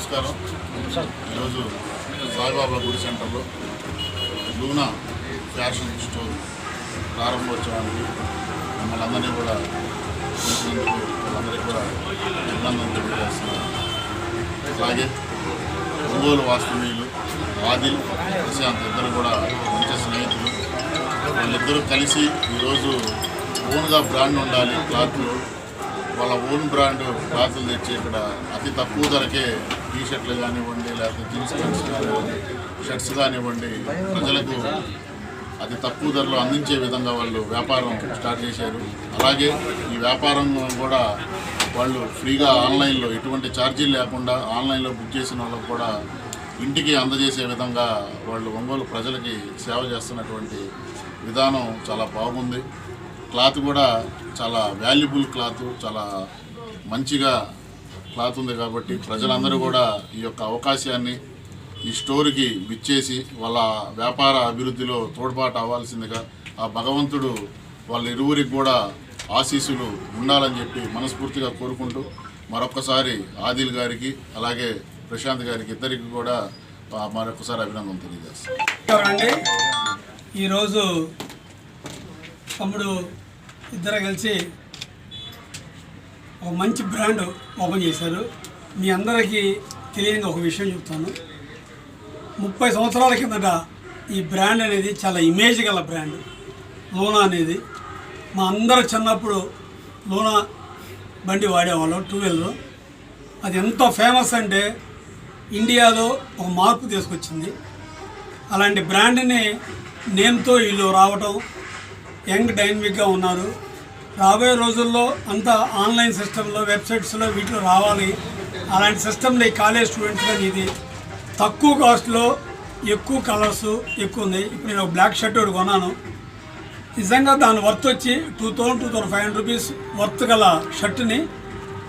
నమస్కారం. ఈరోజు సాయిబాబా గుడి సెంటర్లో లూనా ఫ్యాషన్ స్టోర్ ప్రారంభోత్సవానికి మమ్మల్ని అందరినీ కూడా వాళ్ళందరికీ కూడా అభినందనలు తెలియజేస్తున్నాను. అలాగే ఒంగోలు వాస్తవీయులు ఆదిల్ ప్రశాంత్ ఇద్దరు కూడా మంచి స్నేహితులు. వాళ్ళిద్దరూ కలిసి ఈరోజు ఓన్గా బ్రాండ్ ఉండాలి క్లాత్లు వాళ్ళ ఓన్ బ్రాండ్ క్లాతులు తెచ్చి ఇక్కడ అతి తక్కువ ధరకే టీ షర్ట్లు కానివ్వండి లేకపోతే జీన్స్ ప్యాంట్స్ కానివ్వండి షర్ట్స్ కానివ్వండి ప్రజలకు అతి తక్కువ ధరలో అందించే విధంగా వాళ్ళు వ్యాపారం స్టార్ట్ చేశారు. అలాగే ఈ వ్యాపారం కూడా వాళ్ళు ఫ్రీగా ఆన్లైన్లో ఎటువంటి ఛార్జీలు లేకుండా ఆన్లైన్లో బుక్ చేసిన వాళ్ళకు కూడా ఇంటికి అందజేసే విధంగా వాళ్ళు ఒంగోలు ప్రజలకి సేవ చేస్తున్నటువంటి విధానం చాలా బాగుంది. క్లాత్ కూడా చాలా వాల్యుబుల్ క్లాత్ చాలా మంచిగా క్లాత్ ఉంది కాబట్టి ప్రజలందరూ కూడా ఈ యొక్క అవకాశాన్ని ఈ స్టోర్కి విచ్చేసి వాళ్ళ వ్యాపార అభివృద్ధిలో తోడ్పాటు అవ్వాల్సిందిగా ఆ భగవంతుడు వాళ్ళ ఇరువురికి కూడా ఆశీస్సులు ఉండాలని చెప్పి మనస్ఫూర్తిగా కోరుకుంటూ మరొకసారి ఆదిల్ గారికి అలాగే ప్రశాంత్ గారికి ఇద్దరికి కూడా మరొకసారి అభినందన తెలియజేస్తాను. ఈరోజు తమ్ముడు ఇద్దరు కలిసి ఒక మంచి బ్రాండ్ ఓపెన్ చేశారు. మీ అందరికీ తెలియని ఒక విషయం చెప్తాను. ముప్పై సంవత్సరాల కిందట ఈ బ్రాండ్ అనేది చాలా ఇమేజ్ గల బ్రాండ్. లోనా అనేది. మా అందరూ చిన్నప్పుడు లోనా బండి వాడేవాళ్ళం టూ వీలర్ అది ఎంత ఫేమస్ అంటే ఇండియాలో ఒక మార్పు తీసుకొచ్చింది. అలాంటి బ్రాండ్ని నేమ్తో వీళ్ళు రావటం యంగ్ డైనమిక్గా ఉన్నారు. రాబోయే రోజుల్లో అంతా ఆన్లైన్ సిస్టంలో వెబ్సైట్స్లో వీటిలో రావాలి. అలాంటి సిస్టమ్ని కాలేజ్ స్టూడెంట్స్లో ఇది తక్కువ కాస్ట్లో ఎక్కువ కలర్స్ ఎక్కువ ఉంది ఇప్పుడు నేను ఒక బ్లాక్ షర్ట్ ఒకటి కొన్నాను. నిజంగా దాని వర్త్ వచ్చి two thousand two thousand five hundred rupees worth గల షర్ట్ని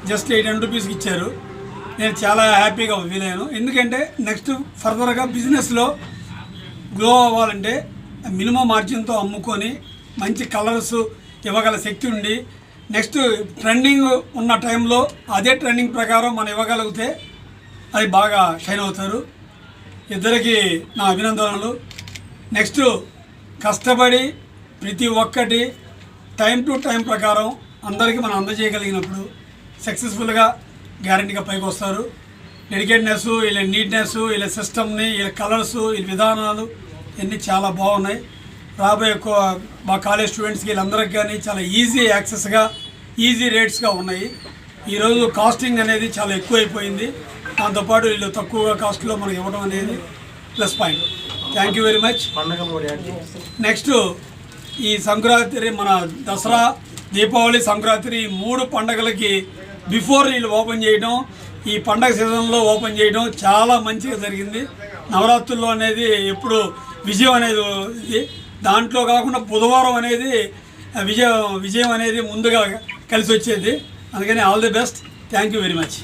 జస్ట్ ఎయిట్ హండ్రెడ్ రూపీస్కి ఇచ్చారు. నేను చాలా హ్యాపీగా ఫీల్ అయ్యాను ఎందుకంటే నెక్స్ట్ ఫర్దర్గా బిజినెస్లో గ్లో అవ్వాలంటే మినిమం మార్జిన్తో అమ్ముకొని మంచి కలర్స్ ఇవ్వగల శక్తి ఉండి నెక్స్ట్ ట్రెండింగ్ ఉన్న టైంలో అదే ట్రెండింగ్ ప్రకారం మనం ఇవ్వగలిగితే అది బాగా షైన్ అవుతారు. ఇద్దరికి నా అభినందనలు. నెక్స్ట్ కష్టపడి ప్రతి ఒక్కటి టైం టు టైం ప్రకారం అందరికీ మనం అందజేయగలిగినప్పుడు సక్సెస్ఫుల్గా గ్యారంటీగా పైకి వస్తారు. డెడికేట్నెస్ వీళ్ళ నీట్నెస్ వీళ్ళ సిస్టమ్ని వీళ్ళ కలర్స్ వీళ్ళ విధానాలు ఇవన్నీ చాలా బాగున్నాయి. రాబోయే మా కాలేజ్ స్టూడెంట్స్కి వీళ్ళందరికీ కానీ చాలా ఈజీ యాక్సెస్గా ఈజీ రేట్స్గా ఉన్నాయి. ఈరోజు కాస్టింగ్ అనేది చాలా ఎక్కువైపోయింది. దాంతోపాటు వీళ్ళు తక్కువగా కాస్ట్లో మనకి ఇవ్వడం అనేది plus point thank you very much next ఈ సంక్రాంతి మన దసరా దీపావళి సంక్రాంతి ఈ మూడు పండగలకి బిఫోర్ వీళ్ళు ఓపెన్ చేయడం ఈ పండగ సీజన్లో ఓపెన్ చేయడం చాలా మంచిగా జరిగింది. నవరాత్రుల్లో అనేది ఎప్పుడు విజయం అనేది ఇది. దాంట్లో కాకుండా బుధవారం అనేది విజయం విజయం అనేది ముందుగా కలిసి వచ్చేది. అందుకని all the best. Thank you very much